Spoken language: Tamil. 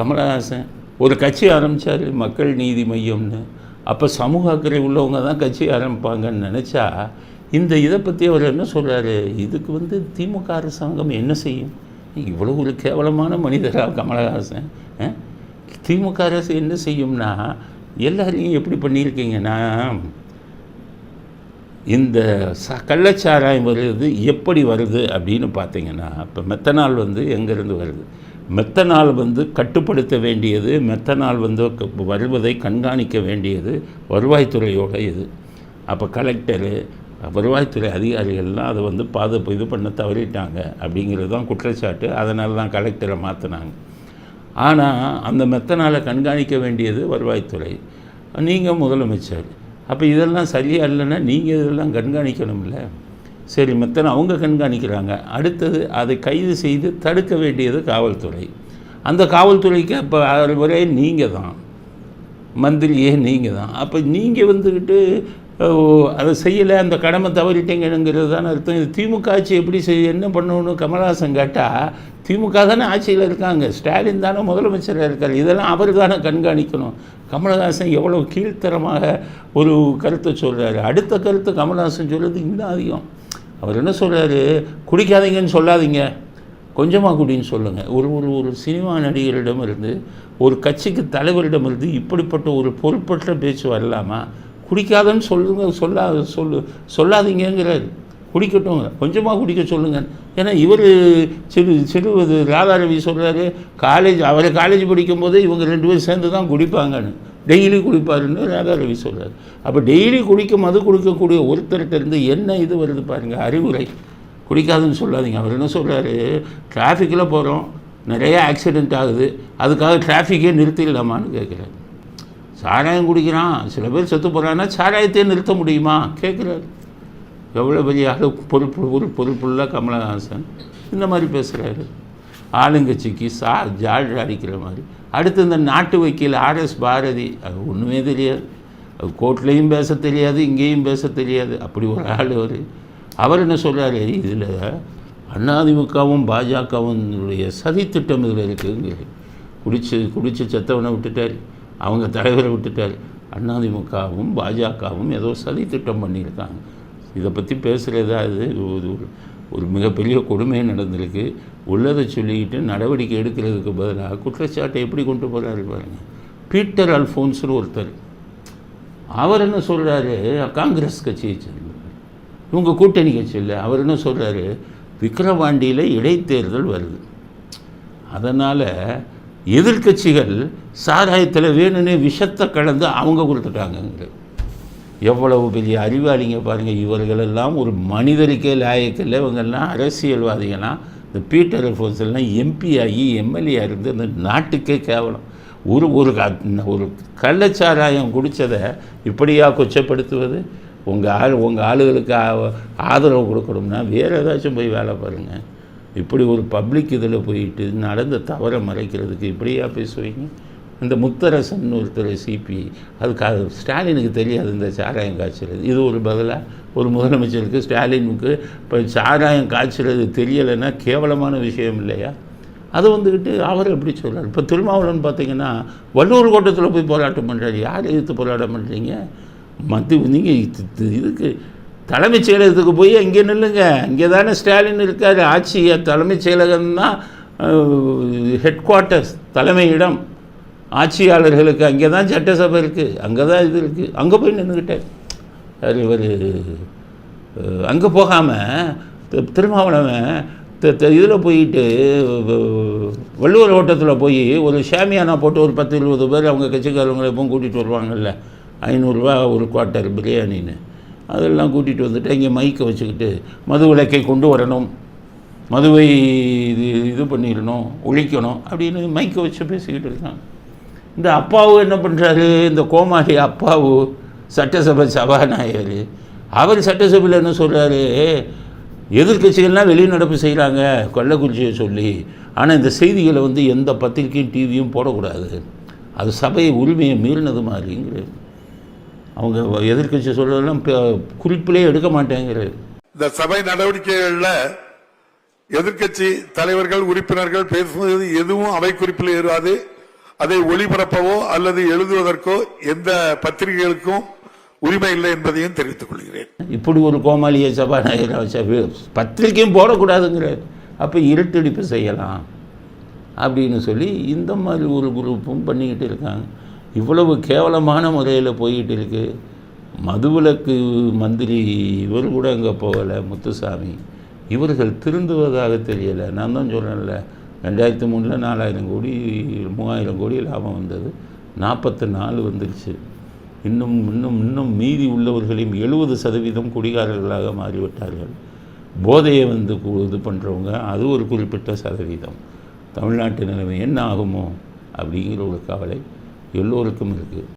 கமலஹாசன். ஒரு கட்சி ஆரம்பித்தார் மக்கள் நீதி மையம்னு. அப்போ சமூக அக்கறை உள்ளவங்க தான் கட்சி ஆரம்பிப்பாங்கன்னு நினச்சா இந்த இதை பற்றி அவர் என்ன சொல்கிறாரு இதுக்கு வந்து திமுக அரசாங்கம் என்ன செய்யும்? இவ்வளோ ஒரு கேவலமான மனிதரா கமலஹாசன் திமுக அரசு என்ன செய்யும்னா எல்லாரையும் எப்படி பண்ணியிருக்கீங்கன்னா இந்த ச கள்ளச்சாராயம் வருது எப்படி வருது அப்படின்னு பார்த்தீங்கன்னா இப்போ மெத்தனால் வந்து எங்கேருந்து வருது? மெத்தனால் வந்து கட்டுப்படுத்த வேண்டியது மெத்தனால் வந்து வருவதை கண்காணிக்க வேண்டியது வருவாய்த்துறையோட இது. அப்போ கலெக்டரு வருவாய்த்துறை அதிகாரிகள்லாம் அதை வந்து பாதுகாப்பு இது பண்ண தவறிட்டாங்க அப்படிங்கிறது தான் குற்றச்சாட்டு. அதனால தான் கலெக்டரை மாற்றினாங்க ஆனால் அந்த மெத்தனால கண்காணிக்க வேண்டியது வருவாய்த்துறை. நீங்கள் முதலமைச்சர். அப்போ இதெல்லாம் சரியாக இல்லைன்னா நீங்கள் இதெல்லாம் கண்காணிக்கணும்ல? சரி மெத்தனை அவங்க கண்காணிக்கிறாங்க. அடுத்தது அதை கைது செய்து தடுக்க வேண்டியது காவல்துறை. அந்த காவல்துறைக்கு அப்போ ஒரே நீங்கள் தான். மந்திரியே நீங்கள் தான். அப்போ நீங்கள் வந்துக்கிட்டு அதை செய்யலை அந்த கடமை தவறிட்டீங்கிறது தானே அர்த்தம். இது திமுக ஆட்சி எப்படி செய்ய என்ன பண்ணணும் கமல்ஹாசன் கேட்டால் திமுக தானே ஆட்சியில் இருக்காங்க. ஸ்டாலின் தானே முதலமைச்சராக இருக்கார். இதெல்லாம் அவர் தானே கண்காணிக்கணும். கமல்ஹாசன் எவ்வளோ கீழ்த்தரமாக ஒரு கருத்தை சொல்கிறாரு அடுத்த கருத்து கமல்ஹாசன் சொல்கிறது இன்னும் அதிகம் அவர் என்ன சொல்கிறாரு குடிக்காதீங்கன்னு சொல்லாதீங்க. கொஞ்சமாக குடின்னு சொல்லுங்கள் ஒரு ஒரு ஒரு சினிமா நடிகரிடமிருந்து ஒரு கட்சிக்கு தலைவரிடமிருந்து இப்படிப்பட்ட ஒரு பொறுப்பற்ற பேச்சு வரலாமா? குடிக்காதன்னு சொல்லுங்க சொல்லா சொல்லு சொல்லாதீங்கங்கிறாரு. குடிக்கட்டும். கொஞ்சமாக குடிக்க சொல்லுங்கள் ஏன்னா இவர் சிறு சிறு ராதாரவி சொல்கிறாரு காலேஜ் அவர் காலேஜ் படிக்கும்போது இவங்க ரெண்டு பேரும் சேர்ந்து தான் குடிப்பாங்கன்னு. டெய்லி குடிப்பாருன்னு ராதாரவி சொல்கிறார் அப்போ டெய்லி குடிக்க மது குடிக்கக்கூடிய ஒருத்தர்கிட்ட இருந்து என்ன இது வருது பாருங்கள் அறிவுரை. குடிக்காதுன்னு சொல்லாதீங்க. அவர் என்ன சொல்கிறாரு டிராஃபிக்கில் போகிறோம் நிறைய ஆக்சிடெண்ட் ஆகுது அதுக்காக டிராஃபிக்கே நிறுத்திடலாமான்னு கேட்குறாரு சாராயம் குடிக்கிறான் சில பேர் செத்து போகிறான்னா சாராயத்தையே நிறுத்த முடியுமா? கேட்குறாரு எவ்வளோ பெரிய அளவு பொறுப்பு பொறுப்புள்ள கமலஹாசன். இந்த மாதிரி பேசுகிறாரு ஆளுங்கட்சிக்கு சா ஜாழ் அடிக்கிற மாதிரி. அடுத்து இந்த நாட்டு வக்கீல் ஆர்எஸ் பாரதி அது ஒன்றுமே தெரியாது. அது கோர்ட்லேயும் பேச தெரியாது இங்கேயும் பேச தெரியாது. அப்படி ஒரு ஆள் அவர். அவர் என்ன சொல்கிறாரு இதில் அதிமுகவும் பாஜகவும் சதித்திட்டம் இதில் இருக்குங்க குடிச்சு குடிச்சு செத்தவனை விட்டுட்டார். அவங்க தலைவரை விட்டுட்டார். அதிமுகவும் பாஜகவும் ஏதோ சதி திட்டம் பண்ணியிருக்காங்க. இதை பற்றி பேசுகிறதா இது ஒரு ஒரு- மிகப்பெரிய கொடுமை நடந்திருக்கு. உள்ளதை சொல்லிக்கிட்டு நடவடிக்கை எடுக்கிறதுக்கு பதிலாக குற்றச்சாட்டை எப்படி கொண்டு போகிறாரு பாருங்கள் பீட்டர் அல்ஃபோன்ஸ்னு ஒருத்தர். அவர் என்ன சொல்கிறாரு காங்கிரஸ் கட்சியை சேர்ந்தவர். இவங்க கூட்டணி கட்சியில் அவர் என்ன சொல்கிறாரு விக்கிரவாண்டியில் இடைத்தேர்தல் வருது. அதனால் எதிர்க்கட்சிகள் சாராயத்தில் வேணும்னே விஷத்தை கலந்து அவங்க கொடுத்துட்டாங்கங்கிறது. எவ்வளவு பெரிய அறிவாளிங்க பாருங்கள் இவர்களெல்லாம் ஒரு மனிதருக்கே லாயக்கில் இவங்கெல்லாம் அரசியல்வாதிகளாம். இந்த பீட்டர் அல்ஃபோன்ஸ் எல்லாம் எம்பி ஆகி எம்எல்ஏ இருந்து இந்த நாட்டுக்கே கேவலம். ஒரு ஒரு ஒரு கள்ளச்சாராயம் குடித்ததை இப்படியா கொச்சப்படுத்துவது? உங்கள் ஆள் உங்கள் ஆளுகளுக்கு ஆதரவு கொடுக்கணும்னா வேறு ஏதாச்சும் போய் வேலை பாருங்கள் இப்படி ஒரு பப்ளிக் இதில் போயிட்டு நடந்த தவறை மறைக்கிறதுக்கு இப்படியா பேசுவீங்க? இந்த முத்தரசன் ஒருத்தர் சிபி அதுக்காக ஸ்டாலினுக்கு தெரியாது இந்த சாராயம் காய்ச்சறது இது ஒரு பதிலாக ஒரு முதலமைச்சருக்கு ஸ்டாலினுக்கு இப்போ சாராயம் காய்ச்சறது தெரியலைன்னா கேவலமான விஷயம் இல்லையா? அது வந்துக்கிட்டு அவர் எப்படி சொல்கிறார் இப்போ திருமாவளவன் பார்த்தீங்கன்னா வள்ளூர் கோட்டத்தில் போய் போராட்டம் பண்ணுறாரு யார் எதிர்த்து போராட்டம் பண்ணுறீங்க மத்திய நீங்கள் இதுக்கு தலைமைச் செயலகத்துக்கு போய் அங்கே நில்லுங்க. இங்கே தானே ஸ்டாலின் இருக்கார். ஆட்சி தலைமைச் செயலகம்னா ஹெட் குவார்ட்டர்ஸ் தலைமையிடம். ஆட்சியாளர்களுக்கு அங்கே தான் சட்டசபை இருக்குது அங்கே தான் இது இருக்குது அங்கே போய் நின்றுக்கிட்டேன் யார் இவர் அங்கே போகாமல் திருமாவளவன் இதில் போயிட்டு வள்ளுவர் ஓட்டத்தில் போய் ஒரு ஷாமியானா போட்டு ஒரு பத்து இருபது பேர் அவங்க கட்சிக்காரவங்களை எப்பவும் கூட்டிகிட்டு வருவாங்கல்ல ஐநூறுரூவா ஒரு குவார்ட்டர் பிரியாணின்னு. அதெல்லாம் கூட்டிகிட்டு வந்துட்டு இங்கே மைக்கை வச்சுக்கிட்டு மது விளக்கை கொண்டு வரணும். மதுவை இது இது பண்ணிடணும் ஒழிக்கணும் அப்படின்னு மைக்கை வச்சு பேசிக்கிட்டு இருக்காங்க. இந்த அப்பாவு என்ன பண்ணுறாரு இந்த கோமாளி அப்பாவு சட்டசபை சபாநாயகர். அவர் சட்டசபையில் என்ன சொல்கிறாரு எதிர்க்கட்சிகள்லாம் வெளிநடப்பு செய்கிறாங்க கொள்ளக்குறிச்சியை சொல்லி. ஆனால் இந்த செய்திகளை வந்து எந்த பத்திரிக்கையும் டிவியும் போடக்கூடாது. அது சபையை உரிமையை மீறினது மாதிரிங்கிறாரு. அவங்க எதிர்க்கட்சி சொல்கிறதெல்லாம் குறிப்பிலே எடுக்க மாட்டேங்கிறாரு. இந்த சபை நடவடிக்கைகளில் எதிர்க்கட்சி தலைவர்கள் உறுப்பினர்கள் பேசுவது எதுவும் அவை குறிப்பில் ஏறாது. அதை ஒளிபரப்பவோ அல்லது எழுதுவதற்கோ எந்த பத்திரிகைகளுக்கும் உரிமை இல்லை என்பதையும் தெரிவித்துக் கொள்கிறேன். இப்படி ஒரு கோமாளியை சபாநாயகர் பத்திரிகையும் பத்திரிக்கையும் போடக்கூடாதுங்கிறார். அப்போ இருட்டடிப்பு செய்யலாம் அப்படின்னு சொல்லி இந்த மாதிரி ஒரு குரூப்பும் பண்ணிக்கிட்டு இருக்காங்க. இவ்வளவு கேவலமான முறையில் போயிட்டு இருக்கு. மதுவிலக்கு மந்திரி இவர் கூட அங்கே போகலை முத்துசாமி. இவர்கள் திருந்துவதாக தெரியலை. நான் தான் சொல்கிறேன்ல ரெண்டாயிரத்தி மூணில் நாலாயிரம் கோடி மூவாயிரம் கோடி லாபம் வந்தது. நாற்பத்தி நாலு வந்துருச்சு. இன்னும் இன்னும் இன்னும் மீதி உள்ளவர்களையும் எழுபது சதவீதம் குடிகாரர்களாக மாறிவிட்டார்கள். போதையை வந்து இது பண்ணுறவங்க அது ஒரு குறிப்பிட்ட சதவீதம். தமிழ்நாட்டு நிலைமை என்ன ஆகுமோ அப்படிங்கிற ஒரு கவலை எல்லோருக்கும் இருக்குது